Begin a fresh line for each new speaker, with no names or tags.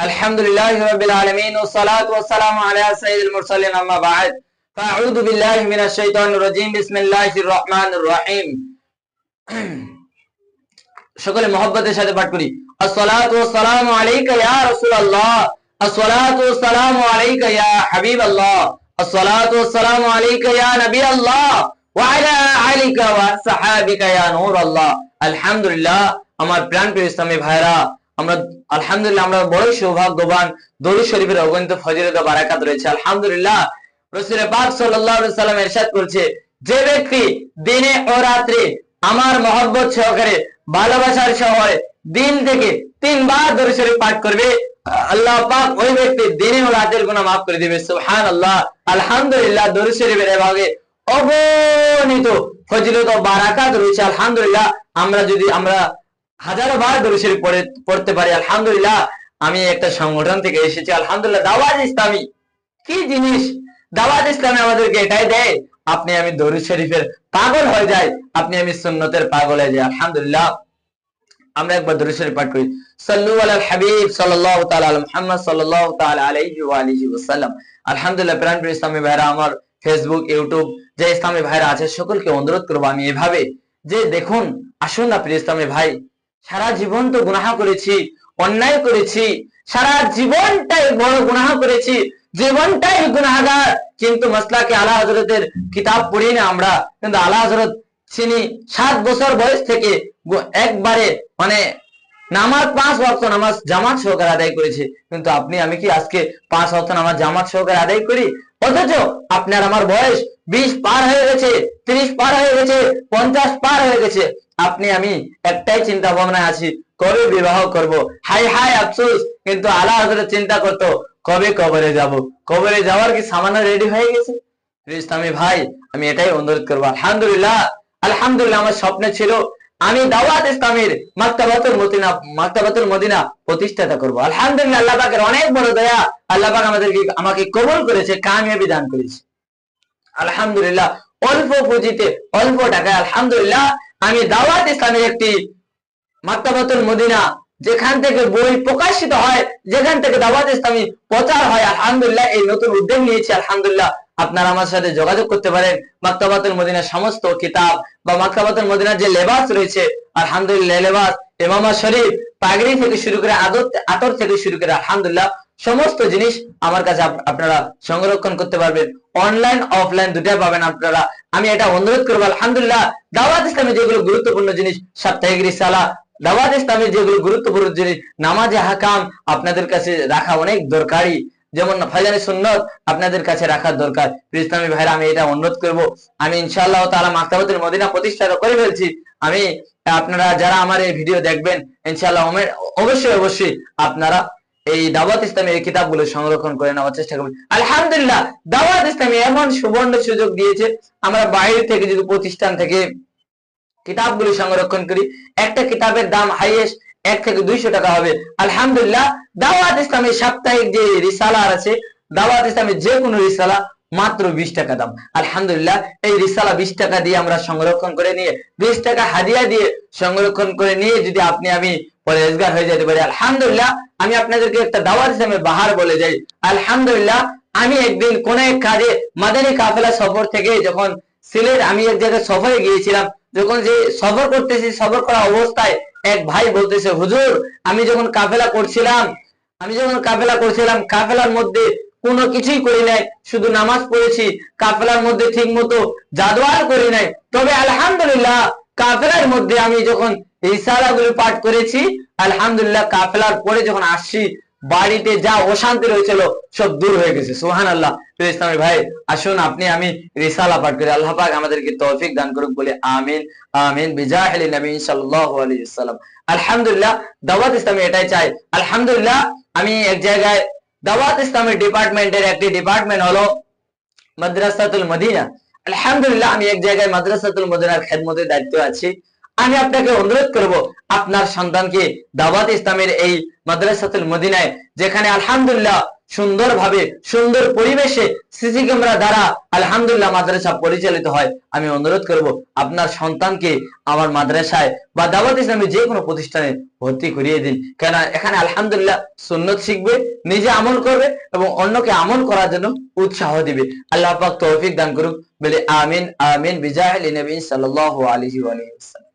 الحمد لله رب العالمين والصلاة والسلام على سيد المرسلين أما بعد فأعوذ بالله من الشيطان الرجيم بسم الله الرحمن الرحيم সকলে মহব্বতের সাথে পাঠ করি আসসালাতু ওয়াসসালামু আলাইকা ইয়া রাসূলুল্লাহ আসসালাতু ওয়াসসালামু আলাইকা ইয়া হাবিবাল্লাহ আসসালাতু ওয়াসসালামু আলাইকা ইয়া নবিয়াল্লাহ ওয়া আলা আলিকা ওয়া সাহাবিকা ইয়া নূরাল্লাহ আলহামদুলিল্লাহ আমার প্রাণপ্রিয় ইসলামী ভাইরা আমরা, আলহামদুলিল্লাহ, আমরা বড় সৌভাগ্যবান। দরুদ শরীফের অগণিত ফজিলত বারাকাত রয়েছে। আলহামদুলিল্লাহ রাসূল পাক আলাইহি সাল্লাম ইরশাদ করছে, যে ব্যক্তি দিনে ও রাত্রে আমার মহব্বত সহকারে ভালোবাসার শহরে দিন থেকে তিনবার দরুদ শরীফ পাঠ করবে, আল্লাহ পাক ওই ব্যক্তি দিনে ও রাতের গুনাহ মাফ করে দিবে। সুবহানাল্লাহ, আলহামদুলিল্লাহ, দরুদ শরীফের এভাবে অগণিত ফজিলত ও বারাকাত রয়েছে। আলহামদুলিল্লাহ, আমরা যদি, আমরা হাজারো বার দরুদ শরীফ পড়ে, পড়তে পারি, আলহামদুলিল্লাহ। আমি একটা সংগঠন থেকে এসেছি, আলহামদুলিল্লাহ, দাওয়াত ইসলামী। কি জিনিস? দাওয়াত ইসলামে আমাদেরকে এটাই দেয়, আপনি আমি দরুদ শরীফের পাগল হয়ে যাই, আপনি আমি সুন্নতের পাগল হয়ে যাই, আলহামদুলিল্লাহ। আমরা একবার দরুদ শরীফ পাঠ করি। সাল্লু আলাল হাবিব সাল্লাল্লাহু তাআলা আলা মুহাম্মদ সাল্লাল্লাহু তাআলা আলাইহি ওয়া আলিহি ওয়াসাল্লাম। আলহামদুলিল্লাহ প্রাণপ্রিয় ইসলামী ভাইরা, আমার ফেসবুক ইউটিউব যে ইসলামী ভাইরা আছে, সকলকে অনুরোধ করব আমি এভাবে যে দেখুন, আসুন না প্রিয় ইসলামী ভাই সারা জীবন তো গুনাহ করেছি, অন্যায় করেছি, সারা জীবনটাই বড় গুনাহ করেছি, জীবনটাই গুনাহগার। কিন্তু মাসলাকে আলা হজরতের কিতাব পড়ি না আমরা। কিন্তু আলা হজরত তিনি সাত বছর বয়স থেকে একবারে মানে নামাজ পাঁচ ওয়াক্ত নামাজ জামাত সহকারে আদায় করেছে। কিন্তু আপনি, আমি কি আজকে পাঁচ ওয়াক্ত নামাজ জামাত সহকারে আদায় করি? অথচ আপনার আমার বয়স বিশ পার হয়ে গেছে, ত্রিশ পার হয়ে গেছে, পঞ্চাশ পার হয়ে গেছে। আপনি, আমি একটাই চিন্তা ভাবনায় আছি, কবে বিবাহ করব? হাই হাই আফসোস। কিন্তু আলা হজরত চিন্তা করতো, কবে কবরে যাব? কবরে যাওয়ার কি সামান্য রেডি হয়ে গেছে? ইসলামী ভাই, আমি এটাই অনুরোধ করব। আলহামদুলিল্লাহ আলহামদুলিল্লাহ আমার স্বপ্নে ছিল, আমি দাওয়াত ইসলামের মাক্তাবাতুল মদিনা মাক্তাবাতুল মদিনা প্রতিষ্ঠাতা করব। আলহামদুলিল্লাহ, আল্লাহ পাকের অনেক বড় দয়া, আল্লাহ পাক আমাদেরকে, আমাকে কবুল করেছে, কামিয়াবি দান করেছে। আলহামদুলিল্লাহ, অল্প পুঁজিতে, অল্প টাকায়, আলহামদুলিল্লাহ আমি দাওয়াত ইসলামের একটি মাক্তাবাতুল মদিনা, যেখান থেকে বই প্রকাশিত হয়, যেখান থেকে দাওয়াত ইসলামী প্রচার হয়, আলহামদুলিল্লাহ, এই নতুন উদ্যোগ নিয়েছি, আলহামদুলিল্লাহ। আপনারা আমার সাথে যোগাযোগ করতে পারেন। মাক্তাবাতুল মদিনার সমস্ত কিতাব বা মাক্তাবাতুল মদিনার যে লেবাস রয়েছে, আলহামদুলিল্লাহ, লেবাস ইমামা শরীফ, পাগড়ি থেকে শুরু করে আদর আতর থেকে শুরু করে, আলহামদুলিল্লাহ সমস্ত জিনিস আমার কাছে আপনারা সংরক্ষণ করতে পারবেন। অনলাইন অফলাইন দুটাই পাবেন আপনারা। আমি এটা অনুরোধ করব, আলহামদুলিল্লাহ, দাওয়াত ইসলামে যেগুলো গুরুত্বপূর্ণ জিনিস, সাপ্তাহিক রিসালা দাওয়াত ইসলামের যেগুলো গুরুত্বপূর্ণ জিনিস, নামাজে হাকাম আপনাদের কাছে রাখা অনেক দরকারি। যেমন ফাইজানি সুন্নত আপনাদের কাছে রাখার দরকার। ইসলামী ভাইরা, আমি এটা অনুরোধ করব। আমি ইনশাআল্লাহ তাআলা মাক্তাবাতুল মদিনা প্রতিষ্ঠা করে ফেলছি। আমি, আপনারা যারা আমার এই ভিডিও দেখবেন, ইনশাআল্লাহ অবশ্যই অবশ্যই আপনারা এই দাওয়াত ইসলামের এই কিতাবগুলো সংরক্ষণ করে নেওয়ার চেষ্টা করবেন আলহামদুলিল্লাহ, দাওয়াত ইসলামী এমন সুবর্ণ সুযোগ দিয়েছে, আমরা বাইরে থেকে যদি প্রতিষ্ঠান থেকে কিতাবগুলি সংরক্ষণ করি, একটা কিতাবের দাম হাইয়েস্ট এক থেকে দুইশো টাকা হবে। আলহামদুলিল্লাহ, দাওয়াত ইসলামের সাপ্তাহিক যে রিসালা আছে, দাওয়াত ইসলামের যে কোনো রিসালা মাত্র বিশ টাকা দাম। আলহামদুলিল্লাহ, এই রিসালা বিশ টাকা দিয়ে আমরা সংরক্ষণ করে নিয়ে, বিশ টাকা হাদিয়া দিয়ে সংরক্ষণ করে নিয়ে যদি আপনি আমি পরে রোজগার হয়ে যেতে পারি। আলহামদুলিল্লাহ, আমি আপনাদেরকে একটা দাওয়াত ইসলামের বাহার বলে যাই। আলহামদুলিল্লাহ, আমি একদিন কোন এক কাজে মাদানী কাফেলা সফর থেকে যখন সিলেট, আমি এক জায়গায় সফরে গিয়েছিলাম, যখন যে সফর করতেছি, সফর করা অবস্থায় এক ভাই বলতেছে, হুজুর, আমি যখন কাফেলা করছিলাম, আমি যখন কাফেলা করছিলাম, কাফেলার মধ্যে কোনো কিছুই করি নাই, শুধু নামাজ পড়েছি, কাফেলার মধ্যে ঠিক মতো জাদওয়াল করি নাই। তবে আলহামদুলিল্লাহ কাফেলার মধ্যে আমি যখন ইসারাগুলো পাঠ করেছি, আলহামদুলিল্লাহ কাফেলার পরে যখন আসছি, বাড়িতে যা অশান্তি রয়েছিল সব দূর হয়ে গেছে। সুহান আল্লাহ ইসলামী ভাই, আসুন আপনি, আমি রিসালা পাঠ করি। আল্লাহ পাক আমাদেরকে তৌফিক দান করুক বলে আমিন আমিন। বিজাহিল নবী সাল্লাল্লাহু আলাইহি ওয়াসাল্লাম। আলহামদুলিল্লাহ, দাওয়াত ইসলামী এটাই চাই। আলহামদুলিল্লাহ, আমি এক জায়গায় দাওয়াত ইসলামের ডিপার্টমেন্টের একটি ডিপার্টমেন্ট হলো মাদ্রাসাতুল মদিনা। আলহামদুলিল্লাহ, আমি এক জায়গায় মাদ্রাসাতুল মদিনার খেদমতের দায়িত্ব আছি। আমি আপনাকে অনুরোধ করব, আপনার সন্তানকে দাওয়াত ইসলামের এই মাদ্রাসাতুল মদিনায়, যেখানে আলহামদুলিল্লাহ সুন্দরভাবে, সুন্দর পরিবেশে সিসি ক্যামেরা দ্বারা আলহামদুলিল্লাহ মাদ্রাসা পরিচালিত হয়। আমি অনুরোধ করব, আপনার সন্তানকে আমার মাদ্রাসায় বা দাওয়াত ইসলামী যে কোনো প্রতিষ্ঠানে ভর্তি করিয়ে দিন। কেন এখানে আলহামদুলিল্লাহ সুন্নত শিখবে, নিজে আমল করবে এবং অন্যকে আমল করার জন্য উৎসাহ দিবে। আল্লাহ পাক তৌফিক দান করুক। বলে আমিন আমিন বিজাহিল নবী সাল্লাল্লাহু আলাইহি ওয়া আলিহি ওয়াসাল্লাম।